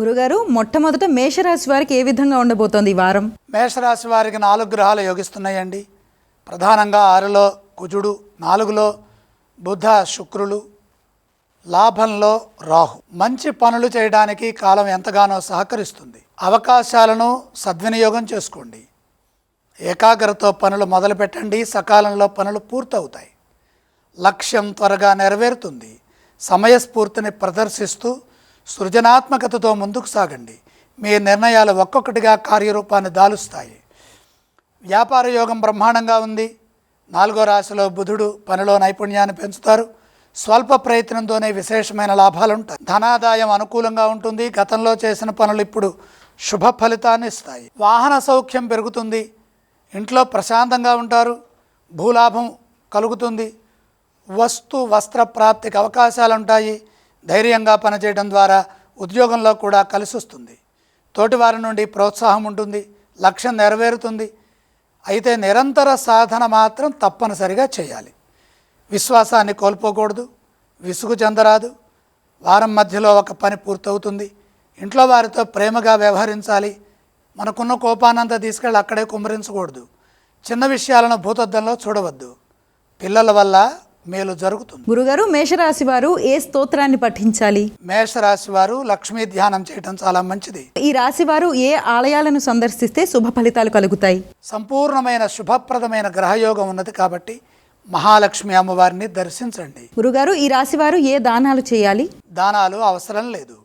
గురుగారు మొట్టమొదట మేషరాశి వారికి ఏ విధంగా ఉండబోతోంది ఈ వారం? మేషరాశి వారికి నాలుగు గ్రహాలు యోగిస్తున్నాయండి. ప్రధానంగా ఆరులో కుజుడు నాలుగులో బుధ శుక్రులు లాభంలో రాహు. మంచి పనులు చేయడానికి కాలం ఎంతగానో సహకరిస్తుంది. అవకాశాలను సద్వినియోగం చేసుకోండి. ఏకాగ్రతతో పనులు మొదలుపెట్టండి. సకాలంలో పనులు పూర్తవుతాయి. లక్ష్యం త్వరగా నెరవేరుతుంది. సమయస్ఫూర్తిని ప్రదర్శిస్తూ సృజనాత్మకతతో ముందుకు సాగండి. మీ నిర్ణయాలు ఒక్కొక్కటిగా కార్యరూపాన్ని దాలుస్తాయి. వ్యాపార యోగం బ్రహ్మాండంగా ఉంది. నాలుగో రాశిలో బుధుడు పనిలో నైపుణ్యాన్ని పెంచుతారు. స్వల్ప ప్రయత్నంతోనే విశేషమైన లాభాలు ఉంటాయి ధనాదాయం అనుకూలంగా ఉంటుంది. గతంలో చేసిన పనులు ఇప్పుడు శుభ ఫలితాన్ని ఇస్తాయి. వాహన సౌఖ్యం పెరుగుతుంది. ఇంట్లో ప్రశాంతంగా ఉంటారు. భూలాభం కలుగుతుంది. వస్తు వస్త్ర ప్రాప్తికి అవకాశాలు ఉంటాయి ధైర్యంగా పనిచేయడం ద్వారా ఉద్యోగంలో కూడా కలిసి వస్తుంది తోటివారి నుండి ప్రోత్సాహం ఉంటుంది లక్ష్యం నెరవేరుతుంది. అయితే నిరంతర సాధన మాత్రం తప్పనిసరిగా చేయాలి. విశ్వాసాన్ని కోల్పోకూడదు విసుగు చెందరాదు. వారం మధ్యలో ఒక పని పూర్తవుతుంది. ఇంట్లో వారితో ప్రేమగా వ్యవహరించాలి. మనకున్న కోపానంతా తీసుకెళ్ళి అక్కడే కుమ్మరించకూడదు. చిన్న విషయాలను భూతద్దంలో చూడవద్దు. పిల్లల వల్ల మేలు జరుగుతుంది. గురుగారు మేషరాశి వారు ఏ స్తోత్రాన్ని పఠించాలి? మేషరాశి వారు లక్ష్మీ ధ్యానం చేయటం చాలా మంచిది. ఈ రాశి వారు ఏ ఆలయాలను సందర్శిస్తే శుభ ఫలితాలు కలుగుతాయి? సంపూర్ణమైన శుభప్రదమైన గ్రహయోగం ఉన్నది కాబట్టి మహాలక్ష్మి అమ్మవారిని దర్శించండి. గురుగారు ఈ రాశి వారు ఏ దానాలు చేయాలి? దానాలు అవసరం లేదు.